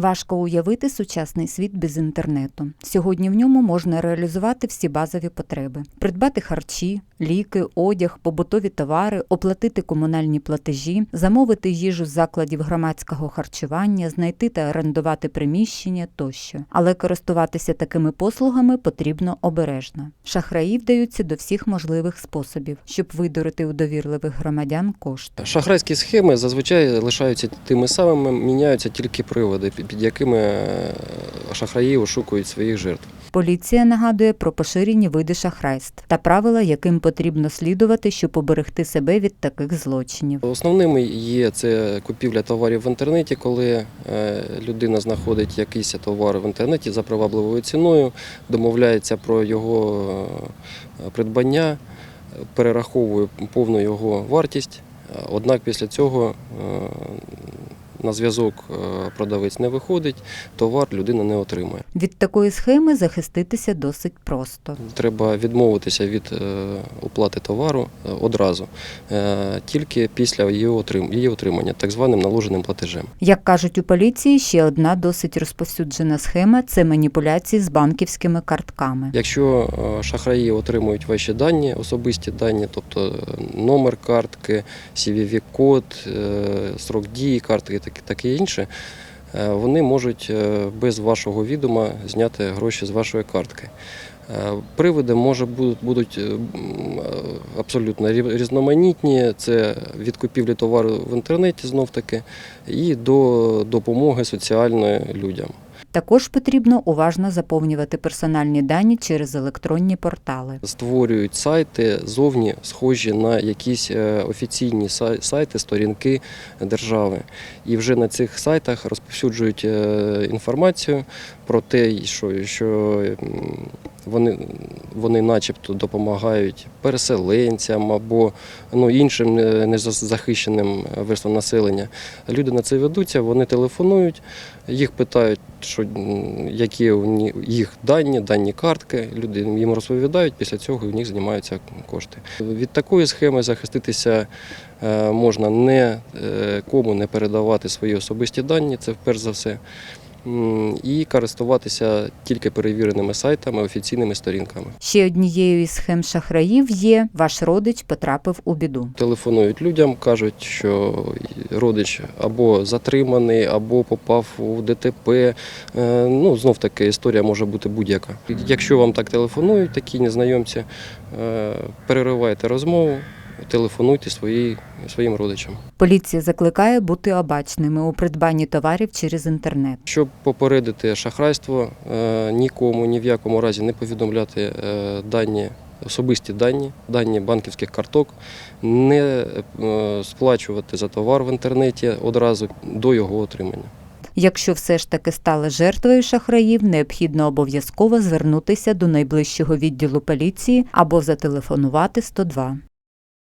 Важко уявити сучасний світ без інтернету. Сьогодні в ньому можна реалізувати всі базові потреби: придбати харчі, ліки, одяг, побутові товари, оплатити комунальні платежі, замовити їжу з закладів громадського харчування, знайти та орендувати приміщення тощо. Але користуватися такими послугами потрібно обережно. Шахраї вдаються до всіх можливих способів, щоб видурити у довірливих громадян кошти. Шахрайські схеми зазвичай лишаються тими самими, міняються тільки приводи, під якими е, шахраї ошукують своїх жертв. Поліція нагадує про поширені види шахрайств та правила, яким потрібно слідувати, щоб оберегти себе від таких злочинів. Основними є це купівля товарів в інтернеті, коли е, людина знаходить якийсь товар в інтернеті за привабливою ціною, домовляється про його е, придбання, перераховує повну його вартість. Однак після цього на зв'язок е, продавець не виходить, товар людина не отримує. Від такої схеми захиститися досить просто. Треба відмовитися від е, оплати товару е, одразу, тільки після її отримання, так званим наложеним платежем. Як кажуть у поліції, ще одна досить розповсюджена схема це маніпуляції з банківськими картками. Якщо шахраї отримують ваші дані, особисті дані, тобто номер картки, CVV-код, е, срок дії картки, таке таке інше, е, вони можуть е, без вашого відома зняти гроші з вашої картки. Е, Приводи може будуть абсолютно різноманітні. Це від купівлі товару в інтернеті знов таки і до допомоги соціальної людям. Також потрібно уважно заповнювати персональні дані через електронні портали. створюють сайти зовні схожі на якісь е, офіційні сайти, сторінки держави. І вже на цих сайтах розповсюджують е, інформацію про те, що, що вони, вони начебто допомагають переселенцям або ну, іншим незахищеним верствам населення. Люди на це ведуться, вони телефонують, їх питають, що, які їх дані, дані картки. Люди їм розповідають, після цього в них знімаються кошти. Від такої схеми захиститися е, можна не е, кому не передавати свої особисті дані, це перш за все. І користуватися тільки перевіреними сайтами, офіційними сторінками. Ще однією із схем шахраїв є ваш родич потрапив у біду. Телефонують людям, кажуть, що родич або затриманий, або попав у ДТП. Е, Ну, знов таки історія може бути будь-яка. Якщо вам так телефонують, такі незнайомці, е, переривайте розмову, телефонуйте свої, своїм родичам. Поліція закликає бути обачними у придбанні товарів через інтернет. Щоб попередити шахрайство, е, нікому ні в якому разі не повідомляти е, дані. Особисті дані, дані банківських карток, не е, сплачувати за товар в інтернеті одразу до його отримання. Якщо все ж таки стали жертвою шахраїв, необхідно обов'язково звернутися до найближчого відділу поліції або зателефонувати 102.